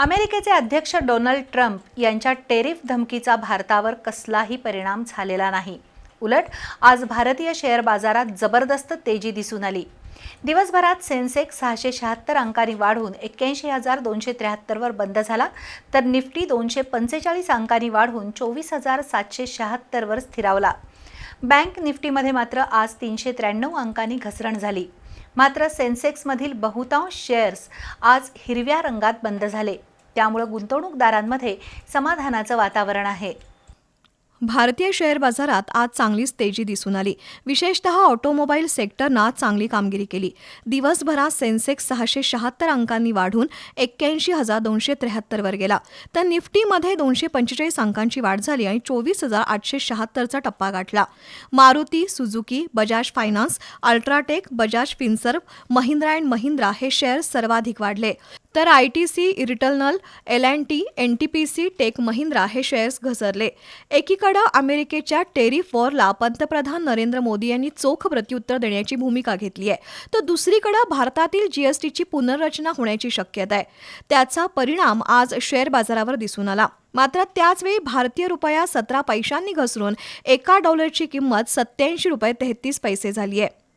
अमेरिकेचे अध्यक्ष Donald Trump यांच्या टेरिफ धमकीचा भारतावर कसलाही परिणाम झालेला नाही. उलट आज भारतीय शेअर बाजारात जबरदस्त तेजी दिसून आली. दिवसभरात सेन्सेक्स सहाशे शहात्तर अंकांनी वाढून एक्क्याऐंशी हजार दोनशे त्र्याहत्तरवर बंद झाला तर निफ्टी दोनशे पंचेचाळीस अंकांनी वाढून चोवीस हजार सातशे शहात्तरवर स्थिरावला. बँक निफ्टीमध्ये मात्र आज तीनशे त्र्याण्णव अंकांनी घसरण झाली. मात्र सेन्सेक्समधील बहुतांश शेअर्स आज हिरव्या रंगात बंद झाले. त्यामुळं गुंतवणूकदारांमध्ये समाधानाचं वातावरण आहे. भारतीय शेअर बाजारात आज चांगलीच तेजी दिसून आली. विशेषतः ऑटोमोबाईल सेक्टरनं आज चांगली कामगिरी केली. दिवसभरात सेन्सेक्स सहाशे शहात्तर अंकांनी वाढून एक्क्याऐंशी हजार दोनशे त्र्याहत्तरवर गेला. तर निफ्टीमध्ये दोनशे पंचेचाळीस अंकांची वाढ झाली आणि चोवीस हजार आठशे शहात्तरचा टप्पा गाठला. Maruti Suzuki Bajaj finance UltraTech Bajaj Finserv Mahindra and Mahindra हे शेअर्स सर्वाधिक वाढले. तर I T C Eternal L and T N T P C tech Mahindra हे शेअर्स घसरले. एकीकडे अमेरिकेच्या टेरिफ वॉरला पंतप्रधान नरेंद्र मोदी यांनी चोख प्रत्युत्तर देण्याची भूमिका घेतली आहे. तर दुसरीकडं भारतातील जीएसटीची पुनर्रचना होण्याची शक्यता आहे. त्याचा परिणाम आज शेअर बाजारावर दिसून आला. मात्र त्याचवेळी भारतीय रुपया सतरा पैशांनी घसरून एका डॉलरची किंमत सत्याऐंशी रुपये तेहतीस पैसे झाली आहे.